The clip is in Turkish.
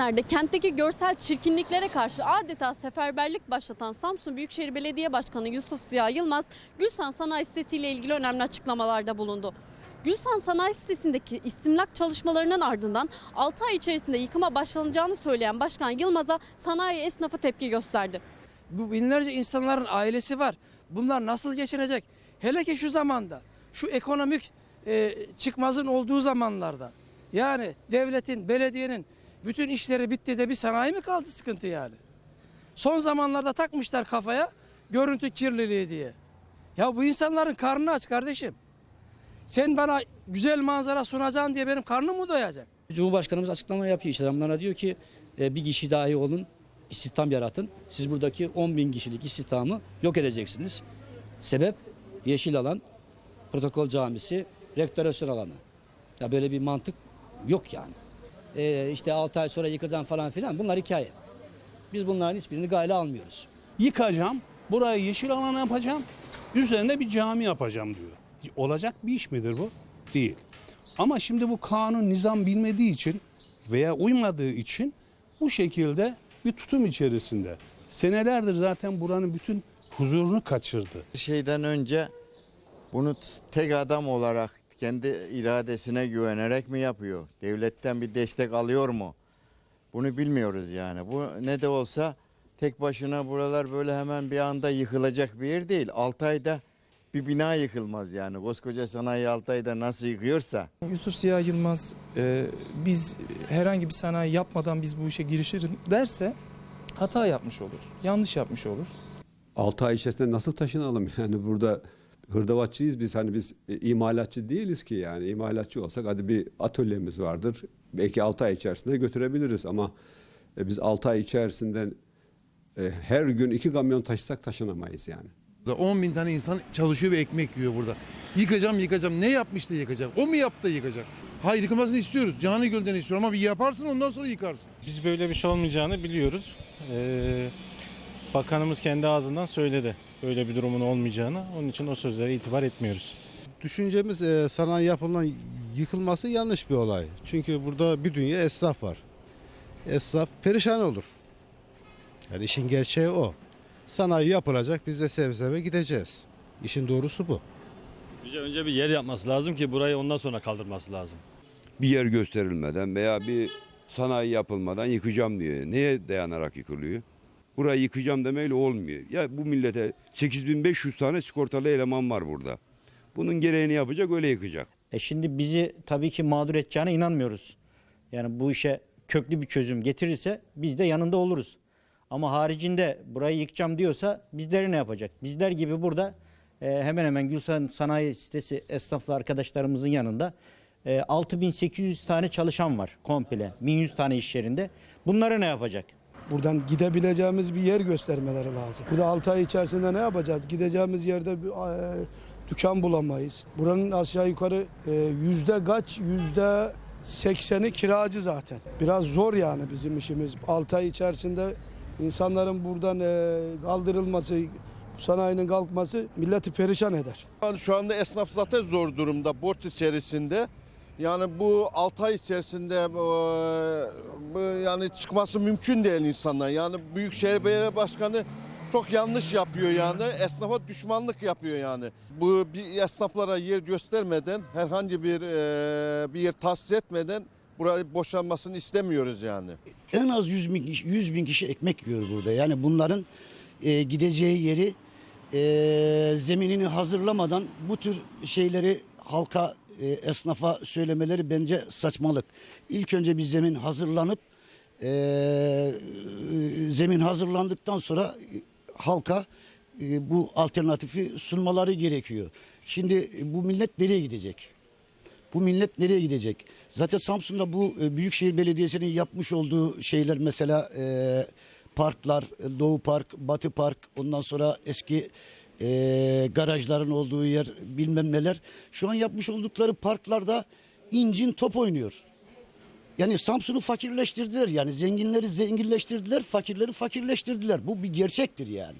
günlerde kentteki görsel çirkinliklere karşı adeta seferberlik başlatan Samsun Büyükşehir Belediye Başkanı Yusuf Ziya Yılmaz, Gülsan Sanayi Sitesi ile ilgili önemli açıklamalarda bulundu. Gülsan Sanayi Sitesi'ndeki istimlak çalışmalarının ardından 6 ay içerisinde yıkıma başlanacağını söyleyen Başkan Yılmaz'a sanayi esnafı tepki gösterdi. Bu binlerce insanların ailesi var. Bunlar nasıl geçinecek? Hele ki şu zamanda, şu ekonomik e, çıkmazın olduğu zamanlarda. Yani devletin, belediyenin bütün işleri bitti de bir sanayi mi kaldı sıkıntı yani? Son zamanlarda takmışlar kafaya görüntü kirliliği diye. Ya bu insanların karnını aç kardeşim. Sen bana güzel manzara sunacaksın diye benim karnım mı doyacak? Cumhurbaşkanımız açıklama yapıyor iş adamlarına diyor ki e, bir kişi dahi olun istihdam yaratın. Siz buradaki 10 bin kişilik istihdamı yok edeceksiniz. Sebep yeşil alan, protokol camisi, rektörasyon alanı. Ya böyle bir mantık yok yani. E, işte 6 ay sonra yıkacağım falan filan bunlar hikaye. Biz bunların hiçbirini gayla almıyoruz. yıkacağım, burayı yeşil alan yapacağım, üzerinde bir cami yapacağım diyor. Olacak bir iş midir bu? Değil. Ama şimdi bu kanun nizam bilmediği için veya uymadığı için bu şekilde bir tutum içerisinde. Senelerdir zaten buranın bütün huzurunu kaçırdı. şeyden önce bunu tek adam olarak kendi iradesine güvenerek mi yapıyor? Devletten bir destek alıyor mu? Bunu bilmiyoruz yani. Bu ne de olsa tek başına buralar böyle hemen bir anda yıkılacak bir yer değil. 6 ayda bir bina yıkılmaz yani. Koskoca sanayi 6 ayda nasıl yıkıyorsa. Yusuf Ziya Yılmaz e, biz herhangi bir sanayi yapmadan biz bu işe girişirim derse hata yapmış olur. Yanlış yapmış olur. 6 ay içerisinde nasıl taşınalım? Yani burada hırdavatçıyız biz hani biz e, imalatçı değiliz ki yani imalatçı olsak hadi bir atölyemiz vardır. Belki 6 ay içerisinde götürebiliriz ama e, biz 6 ay içerisinde e, her gün iki kamyon taşısak taşınamayız yani. Burada 10 bin tane insan çalışıyor ve ekmek yiyor burada. Yıkacağım yıkacağım. Ne yapmış da yıkacak? O mu yaptı da yıkacak? Hayır yıkılmasını istiyoruz. Canı gölden istiyorum ama bir yaparsın ondan sonra yıkarsın. Biz böyle bir şey olmayacağını biliyoruz. Ee, bakanımız kendi ağzından söyledi böyle bir durumun olmayacağını. Onun için o sözlere itibar etmiyoruz. Düşüncemiz e, sanayi yapılan yıkılması yanlış bir olay. Çünkü burada bir dünya esnaf var. Esnaf perişan olur. Yani işin gerçeği o. Sanayi yapılacak biz de seve seve gideceğiz. İşin doğrusu bu. Bize önce bir yer yapması lazım ki burayı ondan sonra kaldırması lazım. bir yer gösterilmeden veya bir sanayi yapılmadan yıkacağım diyor. Neye dayanarak yıkılıyor? Burayı yıkacağım demeyle olmuyor. Ya bu millete 8500 tane sigortalı eleman var burada. Bunun gereğini yapacak öyle yıkacak. E şimdi bizi tabii ki mağdur edeceğine inanmıyoruz. Yani bu işe köklü bir çözüm getirirse biz de yanında oluruz. Ama haricinde burayı yıkacağım diyorsa bizleri ne yapacak? Bizler gibi burada e, hemen hemen Gülsan Sanayi Sitesi esnaflı arkadaşlarımızın yanında e, 6800 tane çalışan var komple. 1100 tane iş yerinde. Bunları ne yapacak? Buradan gidebileceğimiz bir yer göstermeleri lazım. Burada 6 ay içerisinde ne yapacağız? Gideceğimiz yerde e, dükkan bulamayız. Buranın aşağı yukarı e, yüzde kaç? Yüzde 80'i kiracı zaten. Biraz zor yani bizim işimiz. 6 ay içerisinde insanların buradan e, kaldırılması, sanayinin kalkması milleti perişan eder. Şu anda esnaf zaten zor durumda borç içerisinde. Yani bu 6 ay içerisinde e, yani çıkması mümkün değil insanlar. Yani Büyükşehir Belediye Başkanı çok yanlış yapıyor yani. Esnafa düşmanlık yapıyor yani. Bu bir esnaflara yer göstermeden herhangi bir e, bir yer tahsis etmeden burayı boşanmasını istemiyoruz yani. En az 100 bin kişi, 100 bin kişi ekmek yiyor burada. Yani bunların e, gideceği yeri e, zeminini hazırlamadan bu tür şeyleri halka e, esnafa söylemeleri bence saçmalık. İlk önce bir zemin hazırlanıp e, zemin hazırlandıktan sonra halka e, bu alternatifi sunmaları gerekiyor. Şimdi bu millet nereye gidecek? Bu millet nereye gidecek? Zaten Samsun'da bu e, Büyükşehir Belediyesi'nin yapmış olduğu şeyler mesela e, parklar, Doğu Park, Batı Park, ondan sonra eski e, garajların olduğu yer bilmem neler. Şu an yapmış oldukları parklarda incin top oynuyor. Yani Samsun'u fakirleştirdiler yani zenginleri zenginleştirdiler, fakirleri fakirleştirdiler. Bu bir gerçektir yani.